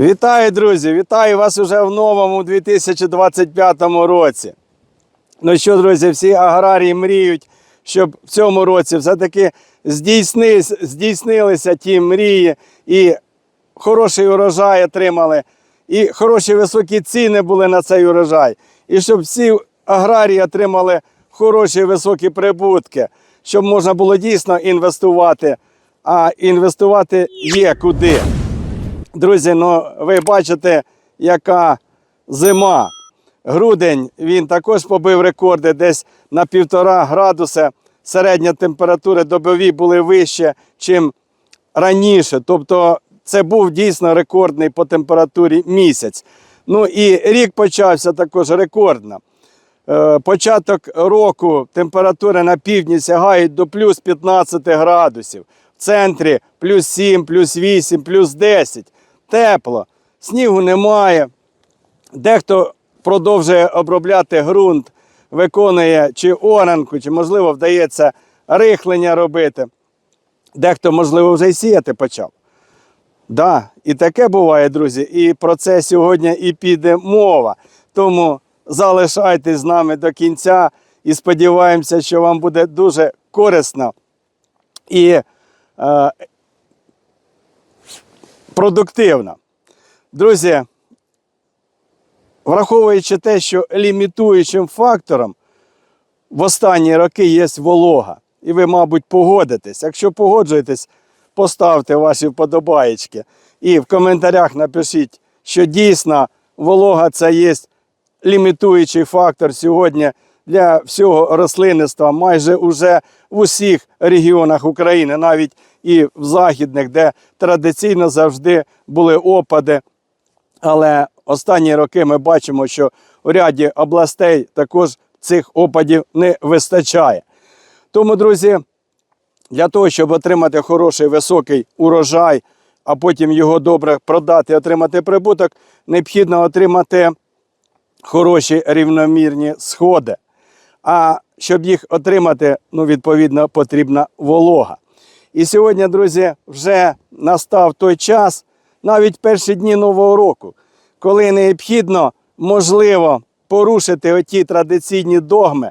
Вітаю, друзі! Вітаю вас уже в новому 2025 році. Ну що, друзі, всі аграрії мріють, щоб в цьому році все-таки здійснилися ті мрії і хороший урожай отримали, і хороші високі ціни були на цей урожай. І щоб всі аграрії отримали хороші високі прибутки, щоб можна було дійсно інвестувати, а інвестувати є куди. Друзі, ну ви бачите, яка зима. Грудень він також побив рекорди десь на півтора градуса. Середня температура добові були вище, ніж раніше. Тобто це був дійсно рекордний по температурі місяць. Ну і рік почався також рекордно. Е, Початок року температура на півдні сягає до плюс 15 градусів. В центрі плюс 7, плюс 8, плюс 10. Тепло, снігу немає. Дехто продовжує обробляти ґрунт, виконує чи оранку, чи, можливо, вдається рихлення робити. Дехто, можливо, вже й сіяти почав. Да, і таке буває, друзі. І про це сьогодні і піде мова. Тому залишайтесь з нами до кінця і сподіваємося, що вам буде дуже корисно і е, продуктивно. Друзі, враховуючи те, що лімітуючим фактором в останні роки є волога. І ви, мабуть, погодитесь. Якщо погоджуєтесь, поставте ваші вподобаєчки. І в коментарях напишіть, що дійсно волога це є лімітуючий фактор сьогодні для всього рослинництва майже уже в усіх регіонах України, навіть і в західних, де традиційно завжди були опади. Але останні роки ми бачимо, що у ряді областей також цих опадів не вистачає. Тому, друзі, для того, щоб отримати хороший високий урожай, а потім його добре продати, отримати прибуток, необхідно отримати хороші рівномірні сходи. А щоб їх отримати, ну, відповідно, потрібна волога. І сьогодні, друзі, вже настав той час, навіть перші дні Нового року, коли необхідно, можливо, порушити оті традиційні догми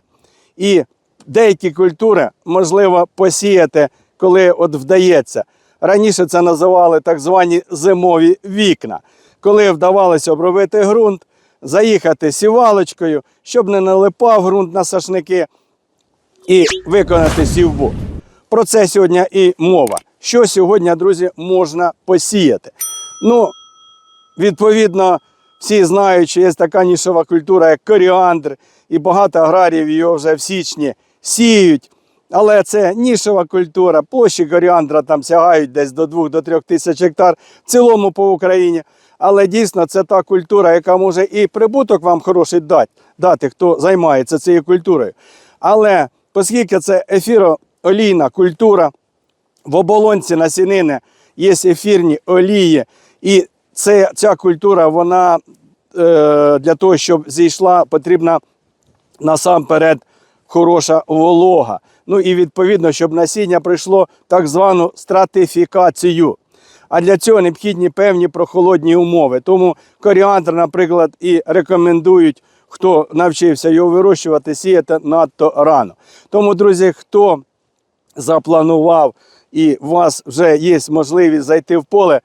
і деякі культури можливо посіяти, коли от вдається. Раніше це називали так звані зимові вікна, коли вдавалося обробити ґрунт, заїхати сівалочкою, щоб не налипав ґрунт на сашники і виконати сівбу. Про це сьогодні і мова. Що сьогодні, друзі, можна посіяти? Ну, відповідно, всі знають, що є така нішова культура, як коріандр, і багато аграріїв його вже в січні сіють. Але це нішова культура. Площі коріандра там сягають десь до 2-3 тисяч гектар в цілому по Україні. Але дійсно це та культура, яка може і прибуток вам хороший дати, дати хто займається цією культурою. Але оскільки це ефіроолійна культура, в оболонці насінини є ефірні олії, і це, ця культура, вона е, для того, щоб зійшла, потрібна насамперед хороша волога. Ну і відповідно, щоб насіння пройшло так звану стратифікацію. А для цього необхідні певні прохолодні умови. Тому коріандр, наприклад, і рекомендують, хто навчився його вирощувати, сіяти надто рано. Тому, друзі, хто запланував і у вас вже є можливість зайти в поле,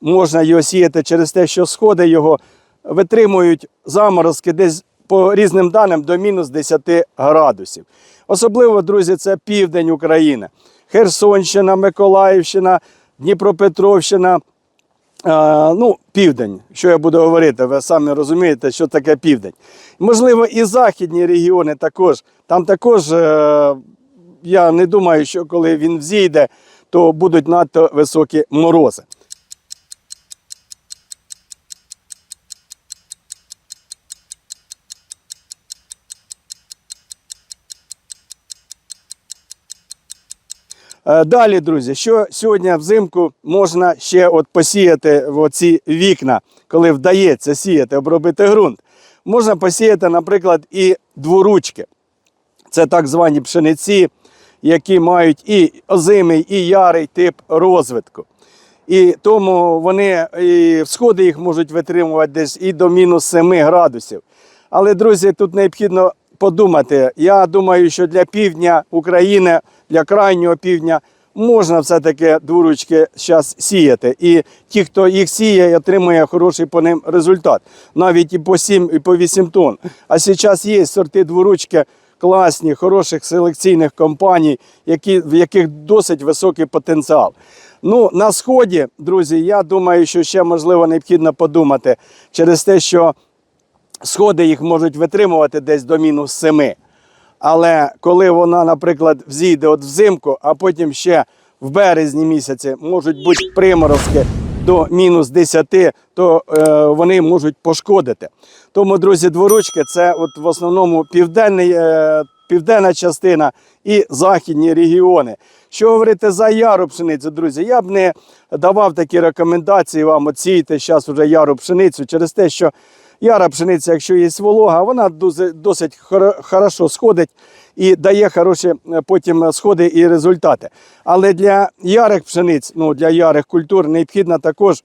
можна його сіяти через те, що сходи його витримують заморозки десь по різним даним до мінус 10 градусів. Особливо, друзі, це південь України. Херсонщина, Миколаївщина, Дніпропетровщина. Е, ну, південь, що я буду говорити, ви самі розумієте, що таке південь. Можливо, і західні регіони також. Там також, е, я не думаю, що коли він взійде, то будуть надто високі морози. Е, Далі, друзі, що сьогодні взимку можна ще от посіяти в оці вікна, коли вдається сіяти, обробити ґрунт. Можна посіяти, наприклад, і дворучки. Це так звані пшениці, які мають і озимий, і ярий тип розвитку. І тому вони і всходи їх можуть витримувати десь і до мінус 7 градусів. Але, друзі, тут необхідно подумати. Я думаю, що для півдня України, для крайнього півдня можна все-таки дворучки зараз сіяти. І ті, хто їх сіє, отримує хороший по ним результат. Навіть і по 7, і по 8 тонн. А зараз є сорти дворучки класні, хороших селекційних компаній, які, в яких досить високий потенціал. Ну, на сході, друзі, я думаю, що ще можливо необхідно подумати через те, що сходи їх можуть витримувати десь до мінус 7. Але коли вона, наприклад, взійде от взимку, а потім ще в березні місяці можуть бути приморозки до мінус 10, то е, вони можуть пошкодити. Тому, друзі, дворучки це от в основному південний, е, південна частина і західні регіони. Що говорити за яру пшеницю, друзі? Я б не давав такі рекомендації вам оційте зараз вже яру пшеницю через те, що Яра пшениця, якщо є волога, вона досить хорошо сходить і дає хороші е, потім сходи і результати. Але для ярих пшениць, ну для ярих культур необхідно також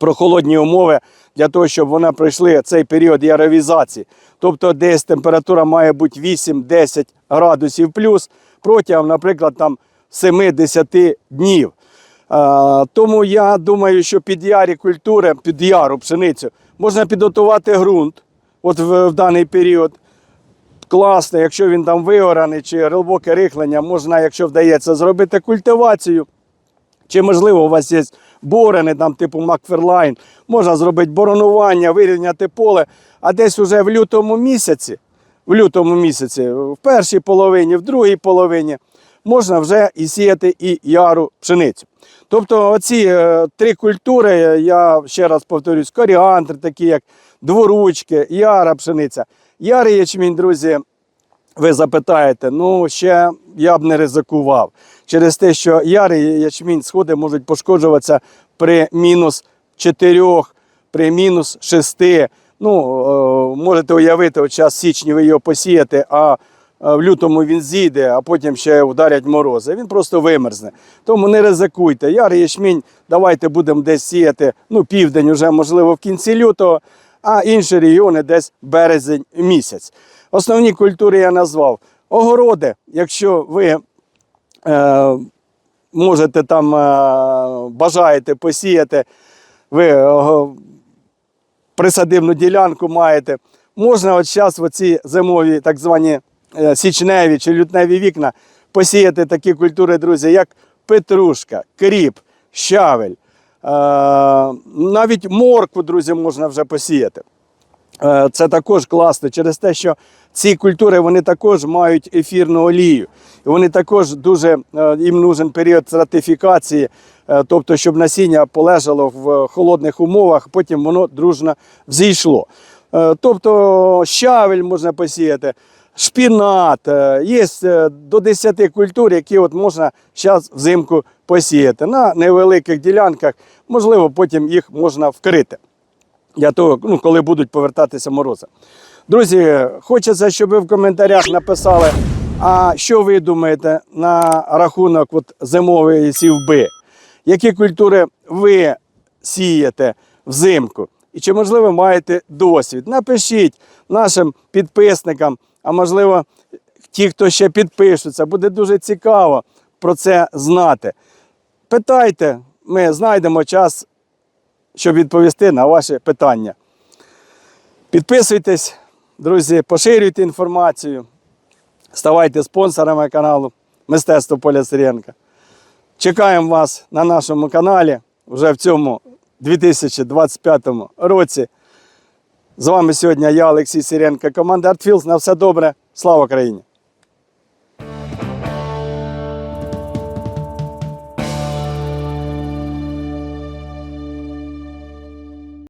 прохолодні умови для того, щоб вони пройшли цей період яровізації. Тобто десь температура має бути 8-10 градусів плюс протягом, наприклад, там 7-10 днів. Тому я думаю, що під ярі культури, під яру пшеницю, можна підготувати ґрунт от в, в даний період. Класно, якщо він там виораний чи глибоке рихлення, можна, якщо вдається, зробити культивацію. Чи можливо у вас є борени, там, типу Макферлайн, можна зробити боронування, вирівняти поле, а десь уже в лютому місяці, в лютому місяці, в першій половині, в другій половині, можна вже і сіяти і яру пшеницю. Тобто оці е, три культури, е, я ще раз повторюсь, коріандр, такі як дворучки, яра пшениця. Ярий ячмінь, друзі, ви запитаєте, ну ще я б не ризикував. Через те, що ярий ячмінь сходи можуть пошкоджуватися при мінус 4, при мінус 6. Ну, е, можете уявити, от час січні ви його посієте, а в лютому він зійде, а потім ще вдарять морози. Він просто вимерзне. Тому не ризикуйте. Ярий ячмінь, давайте будемо десь сіяти, ну, південь, вже можливо, в кінці лютого, а інші регіони десь березень місяць. Основні культури я назвав. Огороди, якщо ви е, можете там е, бажаєте посіяти, ви е, присадибну ділянку маєте, можна от зараз в оці зимові так звані е, січневі чи лютневі вікна посіяти такі культури, друзі, як петрушка, кріп, щавель. Е, навіть моркву, друзі, можна вже посіяти. Е, Це також класно через те, що ці культури вони також мають ефірну олію. І вони також дуже е, їм нужен період стратифікації, е, тобто, щоб насіння полежало в холодних умовах, потім воно дружно взійшло. Е, Тобто щавель можна посіяти, шпінат, е, є е, до 10 культур, які от можна зараз взимку посіяти. На невеликих ділянках, можливо, потім їх можна вкрити для того, ну, коли будуть повертатися морози. Друзі, хочеться, щоб ви в коментарях написали, а що ви думаєте на рахунок от зимової сівби? Які культури ви сієте взимку? І чи, можливо, маєте досвід? Напишіть нашим підписникам, а можливо, ті, хто ще підпишуться, буде дуже цікаво про це знати. Питайте, ми знайдемо час щоб відповісти на ваші питання. Підписуйтесь, друзі, поширюйте інформацію, ставайте спонсорами каналу Мистецтво Поля Сиренка. Чекаємо вас на нашому каналі вже в цьому 2025 році. З вами сьогодні я, Олексій Сиренко, команда ArtFields. На все добре. Слава Україні!